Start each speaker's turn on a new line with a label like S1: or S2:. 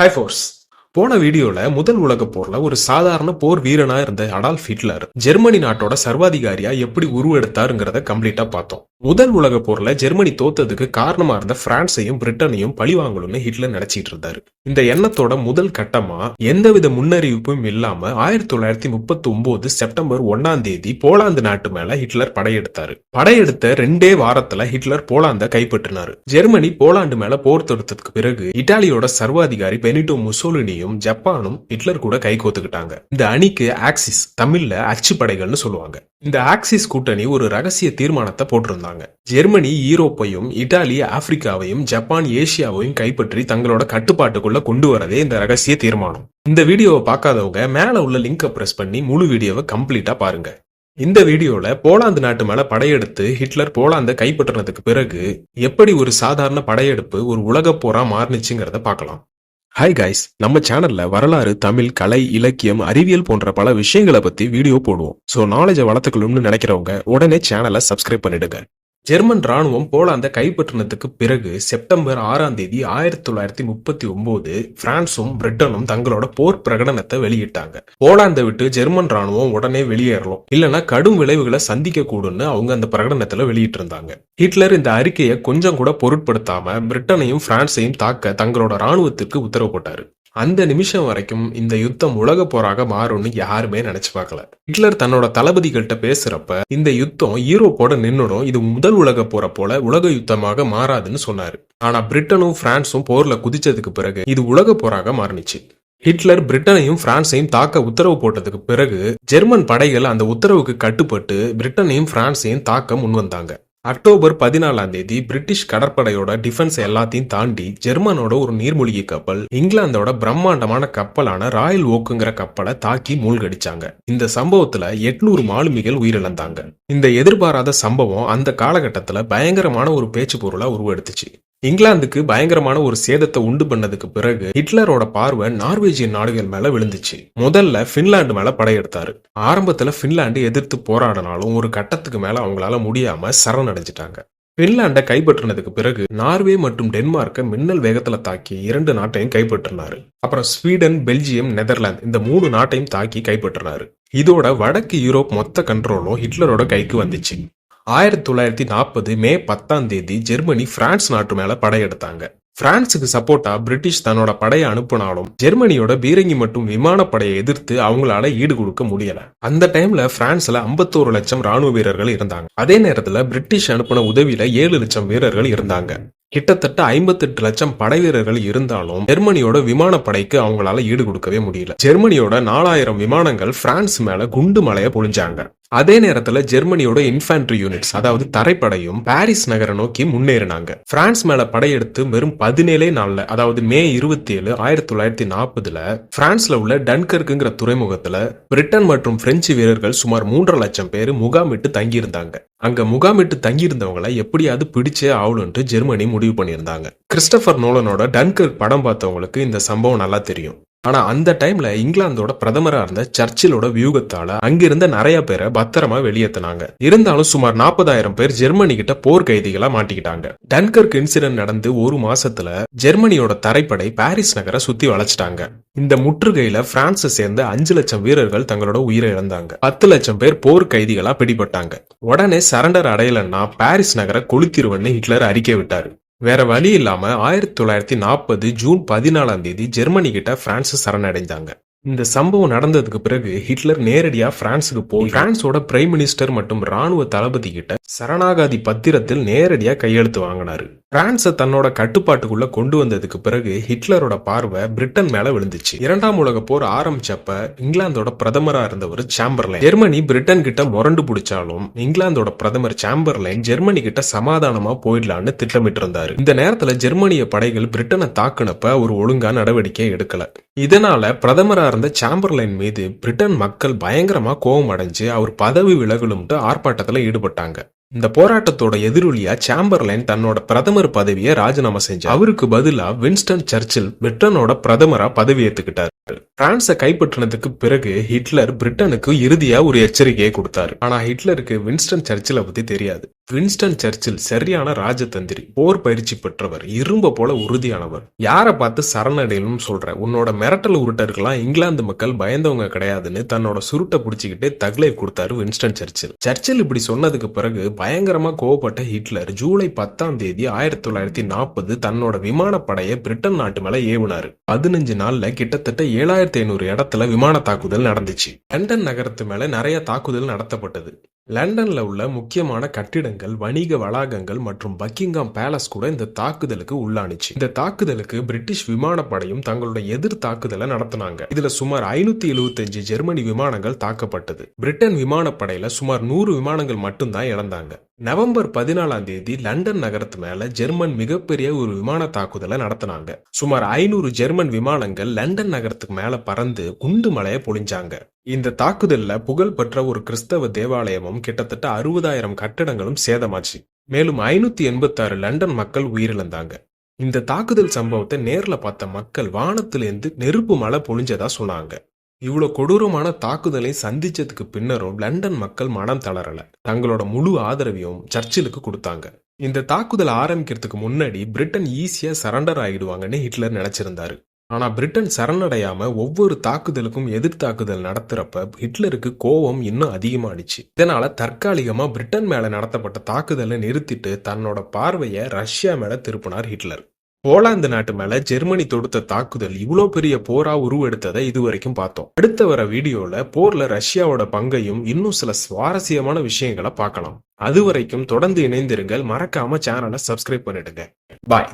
S1: Hi force போன வீடியோல முதல் உலக போர்ல ஒரு சாதாரண போர் வீரனா இருந்த அடால்ஃப் ஹிட்லர் ஜெர்மனி நாட்டோட சர்வாதிகாரியா எப்படி உருவெடுத்தாருங்கிறத கம்ப்ளீட்டா பார்த்தோம். முதல் உலக போர்ல ஜெர்மனி தோத்ததுக்கு காரணமா இருந்த பிரான்ஸையும் பிரிட்டனையும் பழிவாங்கணும்னு ஹிட்லர் நினைச்சிட்டு இருந்தாரு. இந்த எண்ணத்தோட முதல் கட்டமா எந்தவித முன்னறிவிப்பும் இல்லாம ஆயிரத்தி தொள்ளாயிரத்தி முப்பத்தி ஒன்பது செப்டம்பர் ஒன்னாம் தேதி போலாந்து நாட்டு மேல ஹிட்லர் படையெடுத்தாரு. படையெடுத்த ரெண்டே வாரத்துல ஹிட்லர் போலாந்த கைப்பற்றினாரு. ஜெர்மனி போலாந்து மேல போர் தொடுத்ததுக்கு பிறகு இட்டாலியோட சர்வாதிகாரி பெனிட்டோ ஜெர்மனியும் ஜப்பானும் ஹிட்லர் கூட கை கோத்துக்கிட்டாங்க. இந்த அணிக்கு ஆக்சிஸ் தமிழ்ல அச்சு படைகள்னு சொல்லுவாங்க. இந்த ஆக்சிஸ் கூட்டணி ஒரு ரகசிய தீர்மானத்தை போட்டிருந்தாங்க. ஜெர்மனி ஈரோப்பையும் இட்டாலி ஆப்பிரிக்காவையும் ஜப்பான் ஏசியாவையும் கைப்பற்றி தங்களோட கட்டுப்பாட்டுக்குள்ள கொண்டு வரதே இந்த ரகசிய தீர்மானம். இந்த வீடியோவை பார்க்காதவங்க மேல உள்ள லிங்கை பிரஸ் பண்ணி முழு வீடியோவை கம்ப்ளீட்டா பாருங்க. இந்த வீடியோல போலாந்து நாட்டு மேல படையெடுத்து ஹிட்லர் போலாந்தை கைப்பற்றினதுக்கு பிறகு எப்படி ஒரு சாதாரண படையெடுப்பு ஒரு உலக போரா மாறுனுச்சுங்கிறத பார்க்கலாம். ஹாய் கைஸ் நம்ம சேனல்ல வரலாறு தமிழ் கலை இலக்கியம் அறிவியல் போன்ற பல விஷயங்களை பத்தி வீடியோ போடுவோம். சோ நாலேஜை வளர்த்துக்கணும்னு நினைக்கிறவங்க உடனே சேனலை சப்ஸ்கிரைப் பண்ணிடுங்க. ஜெர்மன் ராணுவம் போலாந்தை கைப்பற்றினதுக்கு பிறகு செப்டம்பர் ஆறாம் தேதி ஆயிரத்தி தொள்ளாயிரத்தி முப்பத்தி ஒன்பது பிரான்சும் பிரிட்டனும் தங்களோட போர் பிரகடனத்தை வெளியிட்டாங்க. போலாந்தை விட்டு ஜெர்மன் ராணுவம் உடனே வெளியேறலாம். இல்லைன்னா கடும் விளைவுகளை சந்திக்க கூடும்னு அவங்க அந்த பிரகடனத்துல வெளியிட்டு இருந்தாங்க ஹிட்லர் இந்த அறிக்கையை கொஞ்சம் கூட பொருட்படுத்தாம பிரிட்டனையும் பிரான்ஸையும் தாக்க தங்களோட ராணுவத்திற்கு உத்தரவு போட்டாரு. அந்த நிமிஷம் வரைக்கும் இந்த யுத்தம் உலக போராக மாறும்னு யாருமே நினைச்சு பார்க்கல. ஹிட்லர் தன்னோட தளபதிகள்கிட்ட பேசுறப்ப இந்த யுத்தம் ஈரோப்போட நின்னுடும் இது முதல் உலக போற போல உலக யுத்தமாக மாறாதுன்னு சொன்னாரு. ஆனா பிரிட்டனும் பிரான்ஸும் போர்ல குதிச்சதுக்கு பிறகு இது உலக போராக மாறுனுச்சு. ஹிட்லர் பிரிட்டனையும் பிரான்ஸையும் தாக்க உத்தரவு போட்டதுக்கு பிறகு ஜெர்மன் படைகள் அந்த உத்தரவுக்கு கட்டுப்பட்டு பிரிட்டனையும் பிரான்ஸையும் தாக்க முன்வந்தாங்க. அக்டோபர் பதினாலாம் தேதி பிரிட்டிஷ் கடற்படையோட டிஃபென்ஸ் எல்லாத்தையும் தாண்டி ஜெர்மனோட ஒரு நீர்மூழ்கி கப்பல் இங்கிலாந்தோட பிரம்மாண்டமான கப்பலான ராயல் ஓக்குங்கிற கப்பலை தாக்கி மூழ்கடிச்சாங்க. இந்த சம்பவத்துல எட்நூறு மாலுமிகள் உயிரிழந்தாங்க. இந்த எதிர்பாராத சம்பவம் அந்த காலகட்டத்துல பயங்கரமான ஒரு பேச்சு பொருளா உருவெடுத்துச்சு. இங்கிலாந்துக்கு பயங்கரமான ஒரு சேதத்தை உண்டு பண்ணதுக்கு பிறகு ஹிட்லரோட பார்வை நார்வேஜியன் நாடுகள் மேல விழுந்துச்சு. முதல்ல பின்லாந்து மேல படையெடுத்தாரு. ஆரம்பத்துல பின்லாந்து எதிர்த்து போராடினாலும் ஒரு கட்டத்துக்கு மேல அவங்களால முடியாம சரணடைஞ்சிட்டாங்க. பின்லாண்டை கைப்பற்றினதுக்கு பிறகு நார்வே மற்றும் டென்மார்க்கை மின்னல் வேகத்துல தாக்கி இரண்டு நாட்டையும் கைப்பற்றினாரு. அப்புறம் ஸ்வீடன் பெல்ஜியம் நெதர்லாந்து இந்த மூணு நாட்டையும் தாக்கி கைப்பற்றினாரு. இதோட வடக்கு யூரோப் மொத்த கண்ட்ரோலும் ஹிட்லரோட கைக்கு வந்துச்சு. ஆயிரத்தி தொள்ளாயிரத்தி நாற்பது மே பத்தாம் தேதி ஜெர்மனி பிரான்ஸ் நாட்டு மேல படையெடுத்தாங்க. பிரான்ஸுக்கு சப்போர்ட்டா பிரிட்டிஷ் தன்னோட படையை அனுப்புனாலும் ஜெர்மனியோட பீரங்கி மற்றும் விமானப்படையை எதிர்த்து அவங்களால ஈடு கொடுக்க முடியல. அந்த டைம்ல பிரான்ஸ்ல ஐம்பத்தோரு லட்சம் ராணுவ வீரர்கள் இருந்தாங்க. அதே நேரத்துல பிரிட்டிஷ் அனுப்பின உதவியில ஏழு லட்சம் வீரர்கள் இருந்தாங்க. கிட்டத்தட்ட ஐம்பத்தெட்டு லட்சம் படை வீரர்கள் இருந்தாலும் ஜெர்மனியோட விமானப்படைக்கு அவங்களால ஈடு கொடுக்கவே முடியல. ஜெர்மனியோட நாலாயிரம் விமானங்கள் பிரான்ஸ் மேல குண்டு மலையை பொழிஞ்சாங்க. அதே நேரத்துல ஜெர்மனியோட இன்ஃபேண்ட்ரி யூனிட்ஸ் அதாவது தரைப்படையும் பாரிஸ் நகரை நோக்கி முன்னேறினாங்க. பிரான்ஸ் மேல படையெடுத்து வெறும் பதினேழே நாள்ல அதாவது மே இருபத்தி ஏழு ஆயிரத்தி தொள்ளாயிரத்தி நாற்பதுல பிரான்ஸ்ல உள்ள டன்கர்க்குங்கிற துறைமுகத்துல பிரிட்டன் மற்றும் பிரெஞ்சு வீரர்கள் சுமார் மூன்றரை லட்சம் பேர் முகாமிட்டு தங்கியிருந்தாங்க. அங்க முகாமிட்டு தங்கியிருந்தவங்களை எப்படியாவது பிடிச்சே ஆகணும்ட்டு ஜெர்மனி முடிவு பண்ணியிருந்தாங்க. கிறிஸ்டபர் நோலனோட டன்கர்க் படம் பார்த்தவங்களுக்கு இந்த சம்பவம் நல்லா தெரியும். ஆனா அந்த டைம்ல இங்கிலாந்தோட பிரதமரா இருந்த சர்ச்சிலோட வியூகத்தால அங்கிருந்த நிறைய பேரை பத்திரமா வெளியேத்தினாங்க. இருந்தாலும் சுமார் நாற்பதாயிரம் பேர் ஜெர்மனி கிட்ட போர் கைதிகளா மாட்டிக்கிட்டாங்க. டன்கர்க் இன்சிடென்ட் நடந்து ஒரு மாசத்துல ஜெர்மனியோட தரைப்படை பாரிஸ் நகரை சுத்தி வளைச்சிட்டாங்க. இந்த முற்றுகையில பிரான்ஸை சேர்ந்த அஞ்சு லட்சம் வீரர்கள் தங்களோட உயிரை இழந்தாங்க. பத்து லட்சம் பேர் போர் கைதிகளா பிடிபட்டாங்க. உடனே சரண்டர் அடையலன்னா பாரிஸ் நகரை கொளுத்திருவன்னு ஹிட்லர் அறிக்கை விட்டாரு. வேற வழி இல்லாம ஆயிரத்தி தொள்ளாயிரத்தி நாற்பது ஜூன் பதினாலாம் தேதி ஜெர்மனி கிட்ட பிரான்ஸ் சரணடைந்தாங்க இந்த சம்பவம் நடந்ததுக்கு பிறகு ஹிட்லர் நேரடியா பிரான்ஸுக்கு போய் பிரான்ஸோட பிரைம் மினிஸ்டர் மற்றும் ராணுவ தளபதி கிட்ட சரணாகாதி பத்திரத்தில் நேரடியாக கையெழுத்து வாங்கினாரு. பிரான்ஸை தன்னோட கட்டுப்பாட்டுக்குள்ள கொண்டு வந்ததுக்கு பிறகு ஹிட்லரோட பார்வை பிரிட்டன் மேல விழுந்துச்சு. இரண்டாம் உலக போர் ஆரம்பிச்சப்ப இங்கிலாந்தோட பிரதமரா இருந்தவர் சாம்பர்லைன். ஜெர்மனி பிரிட்டன் கிட்ட முரண்டு பிடிச்சாலும் இங்கிலாந்தோட பிரதமர் சாம்பர்லைன் ஜெர்மனி கிட்ட சமாதானமா போயிடலான்னு திட்டமிட்டு இருந்தாரு இந்த நேரத்துல ஜெர்மனிய படைகள் பிரிட்டனை தாக்குனப்ப ஒரு ஒழுங்கா நடவடிக்கை எடுக்கல. இதனால பிரதமரா இருந்த சாம்பர்லைன் மீது பிரிட்டன் மக்கள் பயங்கரமா கோபம் அடைஞ்சு அவர் பதவி விலகலும்ட்டு ஆர்ப்பாட்டத்துல ஈடுபட்டாங்க. இந்த போராட்டத்தோட எதிரொலியா சாம்பர்லைன் தன்னோட பிரதமர் பதவியை ராஜினாமா செஞ்சார். அவருக்கு பதிலா வின்ஸ்டன் சர்ச்சில் பிரிட்டனோட பிரதமரா பதவி ஏத்துக்கிட்டார் பிரான்ஸை கைப்பற்றினதுக்கு பிறகு ஹிட்லர் பிரிட்டனுக்கு இறுதியா ஒரு எச்சரிக்கையை கொடுத்தாரு. ஆனா ஹிட்லருக்கு வின்ஸ்டன் சர்ச்சில பத்தி தெரியாது. வின்ஸ்டன் சர்ச்சில் சரியான ராஜதந்திரி போர் பயிற்சி பெற்றவர் இரும்ப போல உறுதியானவர். யாரை பார்த்து சரணடையணும் சொல்ற? உன்னோட மிரட்டல் உருட்டருக்கெல்லாம் இங்கிலாந்து மக்கள் பயந்தவங்க கிடையாதுன்னு தன்னோட சுருட்டை பிடிச்சிக்கிட்டு தகலை கொடுத்தாரு வின்ஸ்டன் சர்ச்சில். சர்ச்சில் இப்படி சொன்னதுக்கு பிறகு பயங்கரமா கோவப்பட்ட ஹிட்லர் ஜூலை பத்தாம் தேதி ஆயிரத்தி தொள்ளாயிரத்தி நாற்பது தன்னோட விமானப்படையை பிரிட்டன் நாட்டு மேல ஏவுனாரு. பதினஞ்சு நாள்ல கிட்டத்தட்ட ஏழாயிரத்தி ஐநூறு இடத்துல விமான தாக்குதல் நடந்துச்சு. லண்டன் நகரத்து மேல நிறைய தாக்குதல் நடத்தப்பட்டது. லண்டனில் உள்ள முக்கியமான கட்டிடங்கள் வணிக வளாகங்கள் மற்றும் பக்கிங்காம் பேலஸ் கூட இந்த தாக்குதலுக்கு உள்ளானுச்சு. இந்த தாக்குதலுக்கு பிரிட்டிஷ் விமானப்படையும் தங்களுடைய எதிர் தாக்குதலை நடத்தினாங்க. இதுல சுமார் ஐநூத்தி எழுபத்தஞ்சு ஜெர்மனி விமானங்கள் தாக்கப்பட்டது. பிரிட்டன் விமானப்படையில சுமார் நூறு விமானங்கள் மட்டும்தான் இழந்தாங்க நவம்பர் பதினாலாம் தேதி லண்டன் நகரத்து மேல ஜெர்மன் மிகப்பெரிய ஒரு விமான தாக்குதலை நடத்தினாங்க. சுமார் ஐநூறு ஜெர்மன் விமானங்கள் லண்டன் நகரத்துக்கு மேல பறந்து குண்டு மலையை பொழிஞ்சாங்க. இந்த தாக்குதல்ல புகழ்பெற்ற ஒரு கிறிஸ்தவ தேவாலயமும் கிட்டத்தட்ட அறுபதாயிரம் கட்டடங்களும் சேதமாச்சு. மேலும் ஐநூத்தி எண்பத்தாறு லண்டன் மக்கள் உயிரிழந்தாங்க. இந்த தாக்குதல் சம்பவத்தை நேர்ல பார்த்த மக்கள் வானத்திலிருந்து நெருப்பு மழை பொழிஞ்சதா சொன்னாங்க. இவ்வளோ கொடூரமான தாக்குதலை சந்திச்சதுக்கு பின்னரும் லண்டன் மக்கள் மனம் தளரல. தங்களோட முழு ஆதரவையும் சர்ச்சிலுக்கு கொடுத்தாங்க. இந்த தாக்குதல் ஆரம்பிக்கிறதுக்கு முன்னாடி பிரிட்டன் ஈஸியா சரண்டர் ஆகிடுவாங்கன்னு ஹிட்லர் நினைச்சிருந்தாரு. ஆனா பிரிட்டன் சரணடையாம ஒவ்வொரு தாக்குதலுக்கும் எதிர் தாக்குதல் நடத்துறப்ப ஹிட்லருக்கு கோபம் இன்னும் அதிகமானுச்சு இதனால தற்காலிகமா பிரிட்டன் மேல நடத்தப்பட்ட தாக்குதலை நிறுத்திட்டு தன்னோட பார்வையை ரஷ்யா மேல திருப்பினார் ஹிட்லர். போலாந்து நாட்டு மேல ஜெர்மனி தொடுத்த தாக்குதல் இவ்வளோ பெரிய போரா உருவெடுத்ததை இதுவரைக்கும் பார்த்தோம். அடுத்த வர வீடியோல போர்ல ரஷ்யாவோட பங்கையும் இன்னும் சில சுவாரஸ்யமான விஷயங்களை பார்க்கலாம். அது வரைக்கும் தொடர்ந்து இணைந்திருங்கள். மறக்காம சேனலை சப்ஸ்கிரைப் பண்ணிடுங்க. பாய்